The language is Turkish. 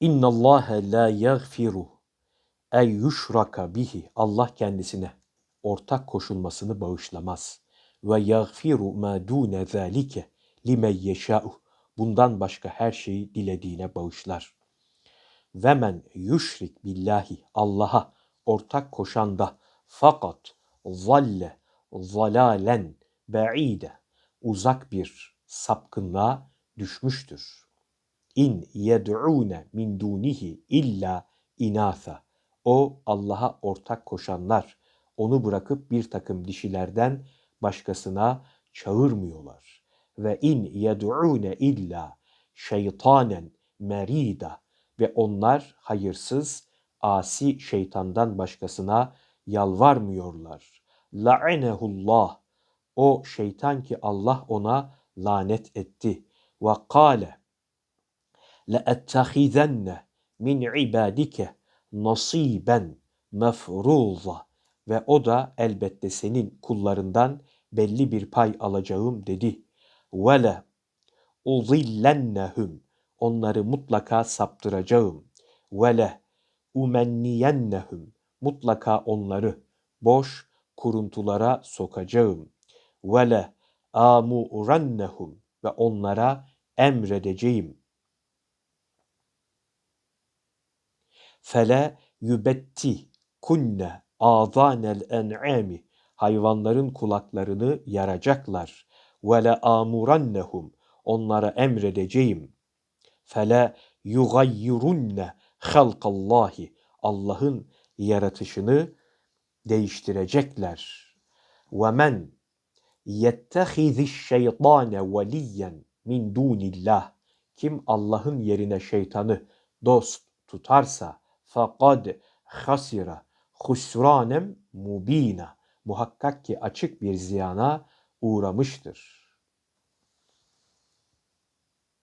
İnna Allah la yaghfiru ey yuşraka bihi. Allah kendisine ortak koşulmasını bağışlamaz. Ve yaghfiru ma dune zalike limen yeşâ'u. Bundan başka her şeyi dilediğine bağışlar. Ve men yüşrik billahi Allah'a ortak koşanda fakat zalle zalalen ba'ide uzak bir sapkınlığa düşmüştür. İn yed'une min dunihi illa inatha. O Allah'a ortak koşanlar onu bırakıp bir takım dişilerden başkasına çağırmıyorlar. Ve in yed'une illa şeytanen merida ve onlar hayırsız, asi şeytandan başkasına yalvarmıyorlar. La'inehullah. O şeytan ki Allah ona lanet etti. Ve kâle لَاَتَّخِذَنَّ min ibadike nasiben mefruza ve o da elbette senin kullarından belli bir pay alacağım dedi. Ve le uzillennehum onları mutlaka saptıracağım. Ve le umenniyennehum mutlaka onları boş kuruntulara sokacağım. Ve le amurannehum ve onlara emredeceğim. Fele yübetti kunne azanel en'ami hayvanların kulaklarını yaracaklar. Ve le amurannehum onlara emredeceğim. Fele yugayyirunne halkallahi Allah'ın yaratışını değiştirecekler. Ve men yettehiziş şeytane veliyen min dunillah kim Allah'ın yerine şeytanı dost tutarsa fakad hasira husranem mubina muhakkak ki açık bir ziyana uğramıştır.